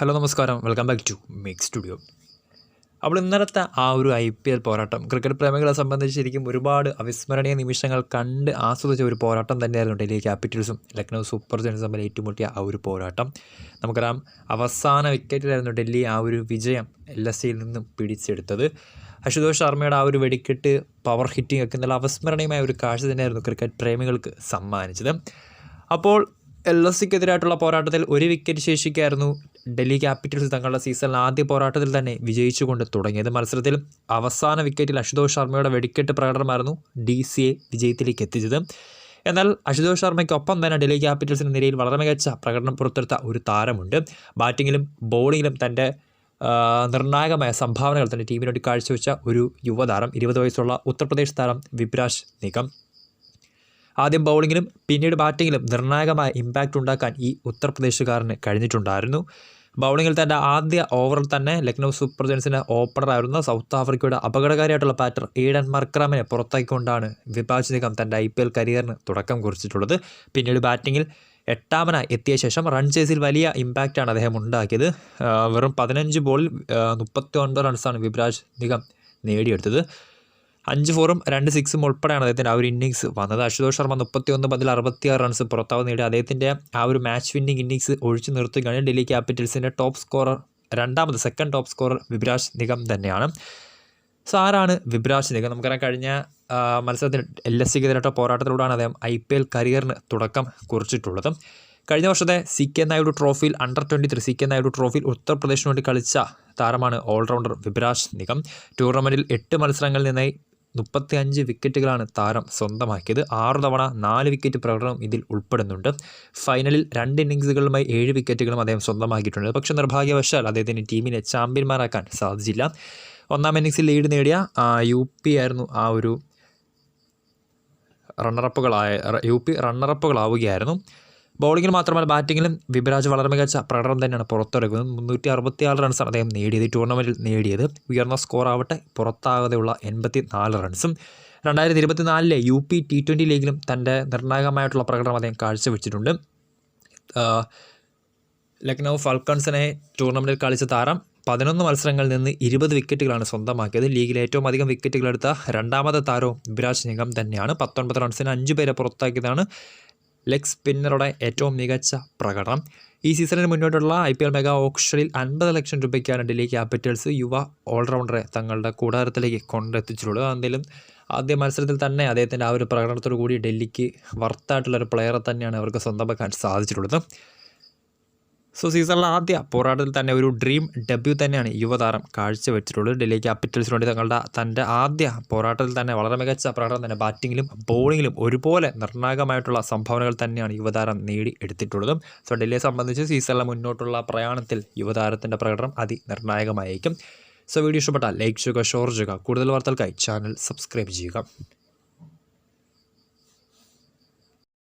Hello നമസ്കാരം. Welcome back to make studio അപ്പോൾ ഇന്നലത്തെ ആ ഒരു ഐ പി എൽ പോരാട്ടം ക്രിക്കറ്റ് പ്രേമികളെ സംബന്ധിച്ച് ശരിക്കും ഒരുപാട് അവിസ്മരണീയ നിമിഷങ്ങൾ കണ്ട് ആസ്വദിച്ച ഒരു പോരാട്ടം തന്നെയായിരുന്നു ഡൽഹി ക്യാപിറ്റൽസും ലക്നൗ സൂപ്പർ ജയൻസും തമ്മിൽ ഏറ്റുമുട്ടിയ ആ ഒരു പോരാട്ടം. നമുക്കറിയാം അവസാന വിക്കറ്റിലായിരുന്നു ഡൽഹി ആ ഒരു വിജയം എൽ എസ് സിയിൽ നിന്നും പിടിച്ചെടുത്തത്. അശുതോഷ് ശർമ്മയുടെ ആ ഒരു വെടിക്കെട്ട് പവർ ഹിറ്റിംഗ് ഒക്കെ നല്ല അവസ്മരണീയമായ ഒരു കാഴ്ച തന്നെയായിരുന്നു ക്രിക്കറ്റ് പ്രേമികൾക്ക് സമ്മാനിച്ചത്. അപ്പോൾ എൽ എസ് സിക്കെതിരായിട്ടുള്ള പോരാട്ടത്തിൽ ഒരു വിക്കറ്റ് ശേഷിക്കായിരുന്നു ഡൽഹി ക്യാപിറ്റൽസ് തങ്ങളുടെ സീസണിൽ ആദ്യ പോരാട്ടത്തിൽ തന്നെ വിജയിച്ചുകൊണ്ട് തുടങ്ങിയത്. മത്സരത്തിൽ അവസാന വിക്കറ്റിൽ അശുതോഷ് ശർമ്മയുടെ വെടിക്കെട്ട് പ്രകടനമായിരുന്നു ഡി സി എ വിജയത്തിലേക്ക് എത്തിച്ചത്. എന്നാൽ അശുതോഷ് ശർമ്മയ്ക്കൊപ്പം തന്നെ ഡൽഹി ക്യാപിറ്റൽസിന്റെ നിരയിൽ വളരെ മികച്ച പ്രകടനം പുറത്തെടുത്ത ഒരു താരമുണ്ട്. ബാറ്റിങ്ങിലും ബോളിങ്ങിലും തന്റെ നിർണായകമായ സംഭാവനകൾ തന്റെ ടീമിന് വേണ്ടി കാഴ്ചവെച്ച ഒരു യുവതാരം ഇരുപത് വയസ്സുള്ള ഉത്തർപ്രദേശ് താരം വിപ്രാജ് നിഗം ആദ്യം ബൗളിങ്ങിലും പിന്നീട് ബാറ്റിങ്ങിലും നിർണായകമായ ഇമ്പാക്റ്റ് ഉണ്ടാക്കാൻ ഈ ഉത്തർപ്രദേശുകാരന് കഴിഞ്ഞിട്ടുണ്ടായിരുന്നു. ബൗളിങ്ങിൽ തന്റെ ആദ്യ ഓവറിൽ തന്നെ ലക്നൗ സൂപ്പർ ജയൻസിന്റെ ഓപ്പണറായിരുന്ന സൗത്ത് ആഫ്രിക്കയുടെ അപകടകാരിയായിട്ടുള്ള ബാറ്റർ ഈഡൻ മർക്രാമിനെ പുറത്താക്കിക്കൊണ്ടാണ് വിഭാജ് നിഗം തന്റെ ഐ പി എൽ കരിയറിന് തുടക്കം കുറിച്ചിട്ടുള്ളത്. പിന്നീട് ബാറ്റിങ്ങിൽ എട്ടാമനായി എത്തിയ ശേഷം റൺ ചേസിൽ വലിയ ഇമ്പാക്റ്റാണ് അദ്ദേഹം ഉണ്ടാക്കിയത്. വെറും പതിനഞ്ച് ബോളിൽ മുപ്പത്തി ഒൻപത് റൺസാണ് വിബ്രാജ് നിഗം നേടിയെടുത്തത്. അഞ്ച് ഫോറും രണ്ട് സിക്സും ഉൾപ്പെടെയാണ് അദ്ദേഹത്തിന്റെ ആ ഒരു ഇന്നിങ്സ് വന്നത്. അശുതോഷ് ശർമ്മ മുപ്പത്തി ഒന്ന് പതിൽ അറുപത്തിയാറ് റൺസ് പുറത്താവ് നേടി. അദ്ദേഹത്തിന്റെ ആ ഒരു മാച്ച് വിന്നിംഗ് ഇന്നിങ്സ് ഒഴിച്ചു നിർത്തുകയാണ് ഡൽഹി ക്യാപിറ്റൽസിന്റെ ടോപ്പ് സ്കോറർ രണ്ടാമത് second top scorer Vipraj Nigam തന്നെയാണ്. സോ ആരാണ് വിബ്രാജ് നിഗം? നമുക്കറിയാം കഴിഞ്ഞ മത്സരത്തിൽ എൽ എസ് സിക്ക് എതിരായിട്ട പോരാട്ടത്തിലൂടെയാണ് അദ്ദേഹം ഐ പി എൽ കരിയറിന് തുടക്കം കുറിച്ചിട്ടുള്ളത്. കഴിഞ്ഞ വർഷത്തെ സി കെ നായിഡു ട്രോഫിയിൽ under twenty three C K Naidu ട്രോഫിയിൽ ഉത്തർപ്രദേശിന് വേണ്ടി കളിച്ച താരമാണ് ഓൾറൗണ്ടർ വിബ്രാജ് നിഗം. ടൂർണമെന്റിൽ എട്ട് മത്സരങ്ങളിൽ നിന്നായി മുപ്പത്തി അഞ്ച് വിക്കറ്റുകളാണ് താരം സ്വന്തമാക്കിയത്. ആറ് തവണ നാല് വിക്കറ്റ് പ്രകടനം ഇതിൽ ഉൾപ്പെടുന്നുണ്ട്. ഫൈനലിൽ രണ്ട് ഇന്നിങ്സുകളുമായി ഏഴ് വിക്കറ്റുകളും അദ്ദേഹം സ്വന്തമാക്കിയിട്ടുണ്ട്. പക്ഷേ നിർഭാഗ്യവശാൽ അദ്ദേഹത്തിന് ടീമിനെ ചാമ്പ്യന്മാരാക്കാൻ സാധിച്ചില്ല. ഒന്നാം ഇന്നിങ്സിൽ ലീഡ് നേടിയ യു പി ആയിരുന്നു ആ ഒരു റണ്ണറപ്പുകളായ യു പി റണ്ണറപ്പുകളാവുകയായിരുന്നു ബൗളിങ്ങിൽ മാത്രമല്ല ബാറ്റിങ്ങിലും വിബരാജ് വളരെ മികച്ച പ്രകടനം തന്നെയാണ് പുറത്തെടുക്കുന്നത് മുന്നൂറ്റി അറുപത്തി ആറ് റൺസാണ് അദ്ദേഹം നേടിയത്. ഈ ടൂർണമെന്റിൽ നേടിയത് ഉയർന്ന സ്കോർ ആവട്ടെ പുറത്താകാതെയുള്ള എൺപത്തി നാല് റൺസും രണ്ടായിരത്തി ഇരുപത്തിനാലിലെ യു പി ടി ട്വന്റി ലീഗിലും തന്റെ നിർണായകമായിട്ടുള്ള പ്രകടനം അദ്ദേഹം കാഴ്ചവെച്ചിട്ടുണ്ട്. ലക്നൗ ഫാൽക്കൺസിനെ ടൂർണമെന്റിൽ കളിച്ച താരം പതിനൊന്ന് മത്സരങ്ങളിൽ നിന്ന് ഇരുപത് വിക്കറ്റുകളാണ് സ്വന്തമാക്കിയത്. ലീഗിൽ ഏറ്റവും അധികം വിക്കറ്റുകളെടുത്ത രണ്ടാമത്തെ താരവും വിരാജ് നിഗം തന്നെയാണ്. പത്തൊൻപത് റൺസിന് അഞ്ച് പേരെ പുറത്താക്കിയതാണ് ലെഗ് സ്പിന്നറുടെ ഏറ്റവും മികച്ച പ്രകടനം. ഈ സീസണിന് മുന്നോട്ടുള്ള ഐ പി എൽ മെഗാ ഓക്ഷനിൽ അൻപത് ലക്ഷം രൂപയ്ക്കാണ് ഡൽഹി ക്യാപിറ്റൽസ് യുവ ഓൾറൗണ്ടറെ തങ്ങളുടെ കൂടാരത്തിലേക്ക് കൊണ്ടെത്തിച്ചിട്ടുള്ളത്. എന്തെങ്കിലും ആദ്യ മത്സരത്തിൽ തന്നെ അദ്ദേഹത്തിന്റെ ആ ഒരു പ്രകടനത്തോടു കൂടി ഡൽഹിക്ക് വർത്തായിട്ടുള്ള ഒരു പ്ലെയറെ തന്നെയാണ് അവർക്ക് സ്വന്തമാക്കാൻ സാധിച്ചിട്ടുള്ളത്. സോ സീസണിലെ ആദ്യ പോരാട്ടത്തിൽ തന്നെ ഒരു ഡ്രീം ഡെബ്യൂ തന്നെയാണ് യുവതാരം കാഴ്ചവെച്ചിട്ടുള്ളത്. ഡൽഹി ക്യാപിറ്റൽസിന് വേണ്ടി തങ്ങളുടെ തന്റെ ആദ്യ പോരാട്ടത്തിൽ തന്നെ വളരെ മികച്ച പ്രകടനം തന്നെ ബാറ്റിങ്ങിലും ബോളിങ്ങിലും ഒരുപോലെ നിർണായകമായിട്ടുള്ള സംഭാവനകൾ തന്നെയാണ് യുവതാരം നേടി എടുത്തിട്ടുള്ളത്. സോ ഡൽഹിയെ സംബന്ധിച്ച് സീസണിലെ മുന്നോട്ടുള്ള പ്രയാണത്തിൽ യുവതാരത്തിന്റെ പ്രകടനം അതിനിർണായകമായിരിക്കും സോ വീഡിയോ ഇഷ്ടപ്പെട്ടാൽ ലൈക്ക് ചെയ്യുക ഷെയർ ചെയ്യുക. കൂടുതൽ വാർത്തകൾക്കായി ചാനൽ സബ്സ്ക്രൈബ് ചെയ്യുക.